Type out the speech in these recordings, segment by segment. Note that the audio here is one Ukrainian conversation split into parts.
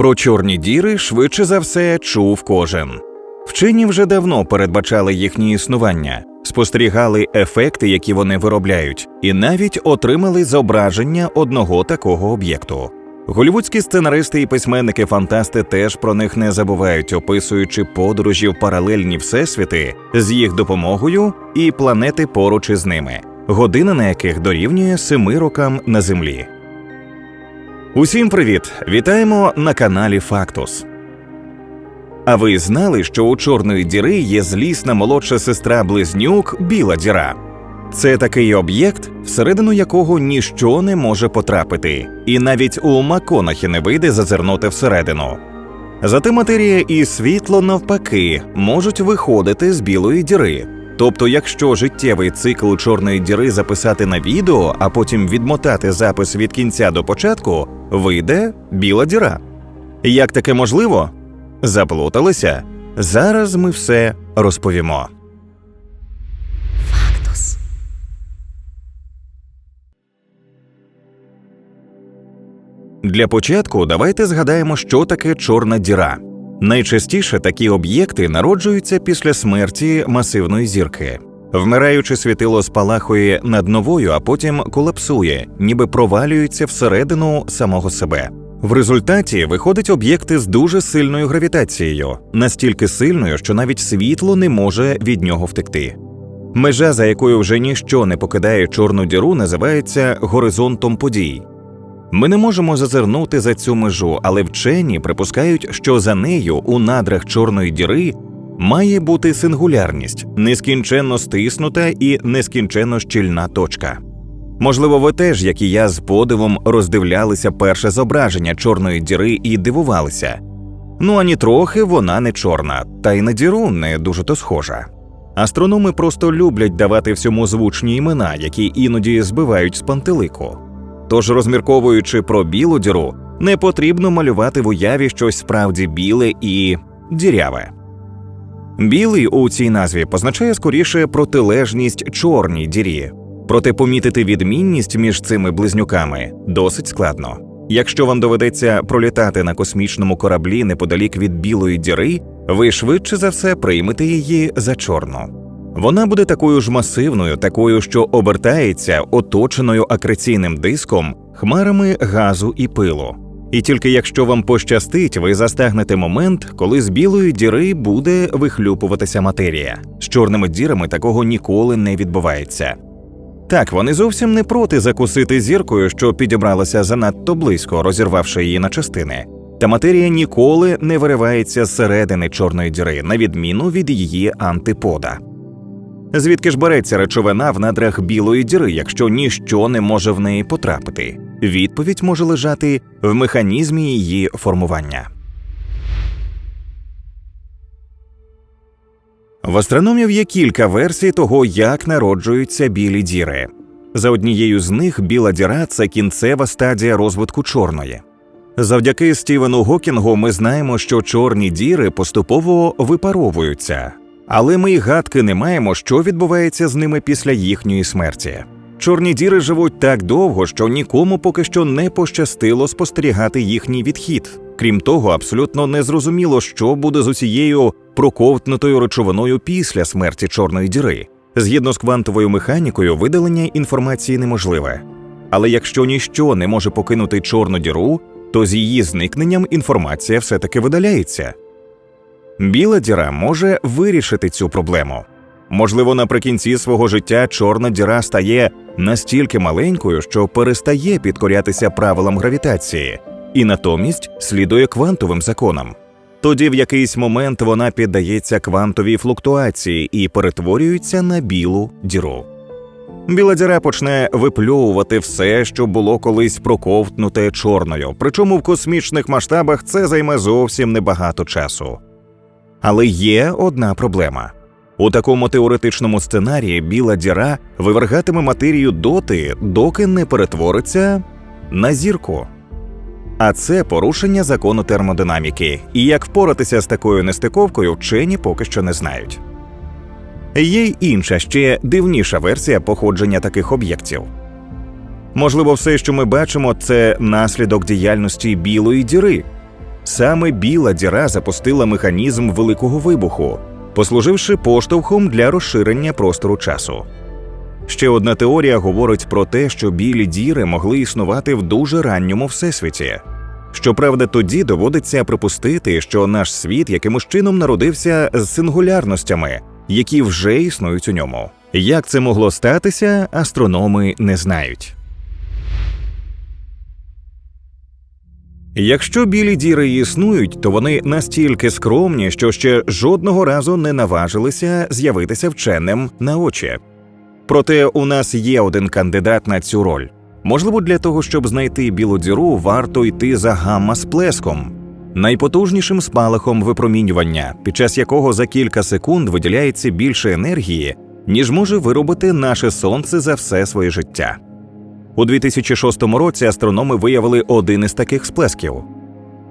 Про чорні діри швидше за все чув кожен. Вчені вже давно передбачали їхнє існування, спостерігали ефекти, які вони виробляють, і навіть отримали зображення одного такого об'єкту. Голівудські сценаристи і письменники-фантасти теж про них не забувають, описуючи подорожі в паралельні всесвіти з їх допомогою і планети поруч із ними, година на яких дорівнює семи рокам на землі. Усім привіт! Вітаємо на каналі Фактус. А ви знали, що у чорної діри є злісна молодша сестра близнюк Біла діра? Це такий об'єкт, всередину якого ніщо не може потрапити, і навіть у Маконахі не вийде зазирнути всередину. Зате матерія і світло навпаки можуть виходити з білої діри. Тобто, якщо життєвий цикл чорної діри записати на відео, а потім відмотати запис від кінця до початку, вийде біла діра. Як таке можливо? Заплуталися? Зараз ми все розповімо. Фактус. Для початку давайте згадаємо, що таке чорна діра. Найчастіше такі об'єкти народжуються після смерті масивної зірки. Вмираючи світило спалахує над новою, а потім колапсує, ніби провалюється всередину самого себе. В результаті виходять об'єкти з дуже сильною гравітацією, настільки сильною, що навіть світло не може від нього втекти. Межа, за якою вже ніщо не покидає чорну діру, називається горизонтом подій. Ми не можемо зазирнути за цю межу, але вчені припускають, що за нею у надрах чорної діри має бути сингулярність, нескінченно стиснута і нескінченно щільна точка. Можливо, ви теж, як і я, з подивом роздивлялися перше зображення чорної діри і дивувалися. Ну ані трохи вона не чорна, та й на діру не дуже то схожа. Астрономи просто люблять давати всьому звучні імена, які іноді збивають з пантелику. Тож, розмірковуючи про білу діру, не потрібно малювати в уяві щось справді біле і діряве. Білий у цій назві позначає скоріше протилежність чорній дірі, проте помітити відмінність між цими близнюками досить складно. Якщо вам доведеться пролітати на космічному кораблі неподалік від білої діри, ви швидше за все приймете її за чорну. Вона буде такою ж масивною, такою, що обертається оточеною акреційним диском, хмарами газу і пилу. І тільки якщо вам пощастить, ви застагнете момент, коли з білої діри буде вихлюпуватися матерія. З чорними дірами такого ніколи не відбувається. Так, вони зовсім не проти закусити зіркою, що підібралася занадто близько, розірвавши її на частини. Та матерія ніколи не виривається зсередини чорної діри, на відміну від її антипода. Звідки ж береться речовина в надрах білої діри, якщо ніщо не може в неї потрапити? Відповідь може лежати в механізмі її формування. В астрономів є кілька версій того, як народжуються білі діри. За однією з них біла діра це кінцева стадія розвитку чорної. Завдяки Стівену Гокінгу ми знаємо, що чорні діри поступово випаровуються, але ми й гадки не маємо, що відбувається з ними після їхньої смерті. Чорні діри живуть так довго, що нікому поки що не пощастило спостерігати їхній відхід. Крім того, абсолютно незрозуміло, що буде з усією проковтнутою речовиною після смерті чорної діри. Згідно з квантовою механікою, видалення інформації неможливе. Але якщо ніщо не може покинути чорну діру, то з її зникненням інформація все-таки видаляється. Біла діра може вирішити цю проблему. Можливо, наприкінці свого життя чорна діра стає настільки маленькою, що перестає підкорятися правилам гравітації, і натомість слідує квантовим законам. Тоді в якийсь момент вона піддається квантовій флуктуації і перетворюється на білу діру. Біла діра почне випльовувати все, що було колись проковтнуте чорною, причому в космічних масштабах це займе зовсім небагато часу. Але є одна проблема. У такому теоретичному сценарії біла діра вивергатиме матерію доти, доки не перетвориться на зірку. А це порушення закону термодинаміки, і як впоратися з такою нестиковкою, вчені поки що не знають. Є й інша ще дивніша версія походження таких об'єктів. Можливо, все, що ми бачимо, це наслідок діяльності білої діри. саме біла діра запустила механізм великого вибуху, послуживши поштовхом для розширення простору часу. Ще одна теорія говорить про те, що білі діри могли існувати в дуже ранньому всесвіті. Щоправда, тоді доводиться припустити, що наш світ якимось чином народився з сингулярностями, які вже існують у ньому. Як це могло статися, астрономи не знають. Якщо білі діри існують, то вони настільки скромні, що ще жодного разу не наважилися з'явитися вченим на очі. Проте у нас є один кандидат на цю роль. Можливо, для того, щоб знайти білу діру, варто йти за гамма сплеском, найпотужнішим спалахом випромінювання, під час якого за кілька секунд виділяється більше енергії, ніж може виробити наше сонце за все своє життя. У 2006 році астрономи виявили один із таких сплесків.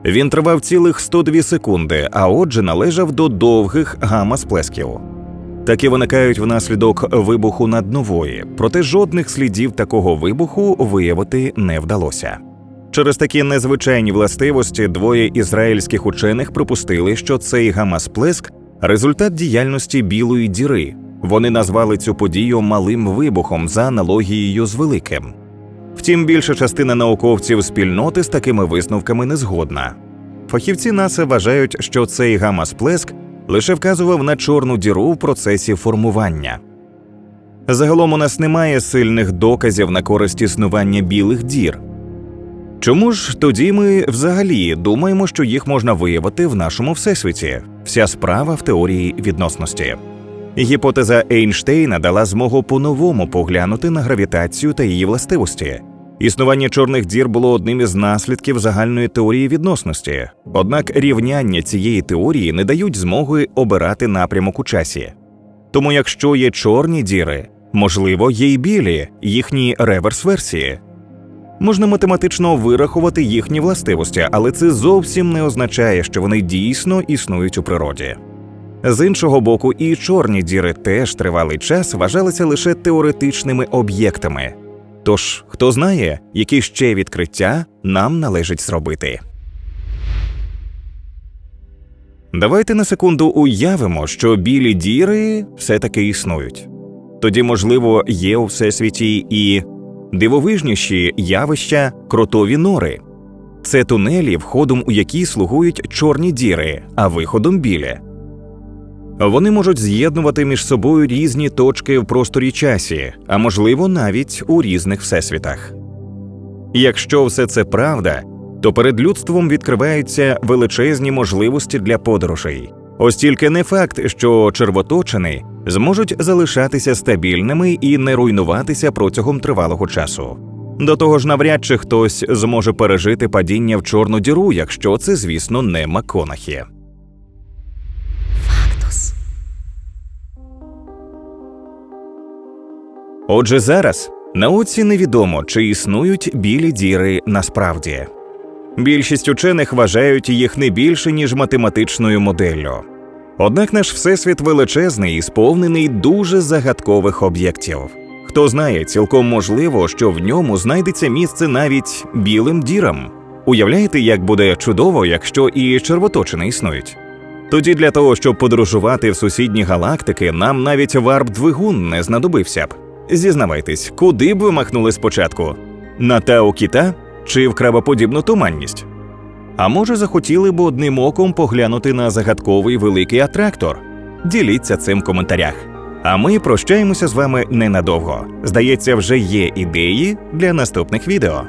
Він тривав цілих 102 секунди, а отже належав до довгих гамма-сплесків. Такі виникають внаслідок вибуху наднової, проте жодних слідів такого вибуху виявити не вдалося. Через такі незвичайні властивості двоє ізраїльських учених припустили, що цей гамма-сплеск – результат діяльності білої діри. Вони назвали цю подію малим вибухом за аналогією з великим. Втім, більша частина науковців спільноти з такими висновками не згодна. Фахівці НАСА вважають, що цей гамма-сплеск лише вказував на чорну діру в процесі формування. Загалом у нас немає сильних доказів на користь існування білих дір. Чому ж тоді ми взагалі думаємо, що їх можна виявити в нашому всесвіті? Вся справа в теорії відносності. Гіпотеза Ейнштейна дала змогу по-новому поглянути на гравітацію та її властивості. Існування чорних дір було одним із наслідків загальної теорії відносності, однак рівняння цієї теорії не дають змоги обирати напрямок у часі. Тому, якщо є чорні діри, можливо, є й білі, їхні реверс-версії. Можна математично вирахувати їхні властивості, але це зовсім не означає, що вони дійсно існують у природі. З іншого боку, і чорні діри теж тривалий час вважалися лише теоретичними об'єктами. Тож, хто знає, які ще відкриття нам належить зробити. Давайте на секунду уявимо, що білі діри все таки існують. Тоді, можливо, є у всесвіті і дивовижніші явища кротові нори. Це тунелі, входом у які слугують чорні діри, а виходом білі. Вони можуть з'єднувати між собою різні точки в просторі часі, а можливо, навіть у різних всесвітах. Якщо все це правда, то перед людством відкриваються величезні можливості для подорожей. Ось тільки не факт, що червоточини зможуть залишатися стабільними і не руйнуватися протягом тривалого часу. До того ж, навряд чи хтось зможе пережити падіння в чорну діру, якщо це, звісно, не Маконахі. Отже, зараз науці невідомо, чи існують білі діри насправді. Більшість учених вважають їх не більше, ніж математичною моделлю. Однак наш всесвіт величезний і сповнений дуже загадкових об'єктів. Хто знає, цілком можливо, що в ньому знайдеться місце навіть білим дірам. Уявляєте, як буде чудово, якщо і червоточини існують? Тоді для того, щоб подорожувати в сусідні галактики, нам навіть варп-двигун не знадобився б. Зізнавайтесь, куди б ви махнули спочатку? На Тау Кіта чи в крабоподібну туманність? А може, захотіли б одним оком поглянути на загадковий великий атрактор? Діліться цим в коментарях. А ми прощаємося з вами ненадовго. Здається, вже є ідеї для наступних відео.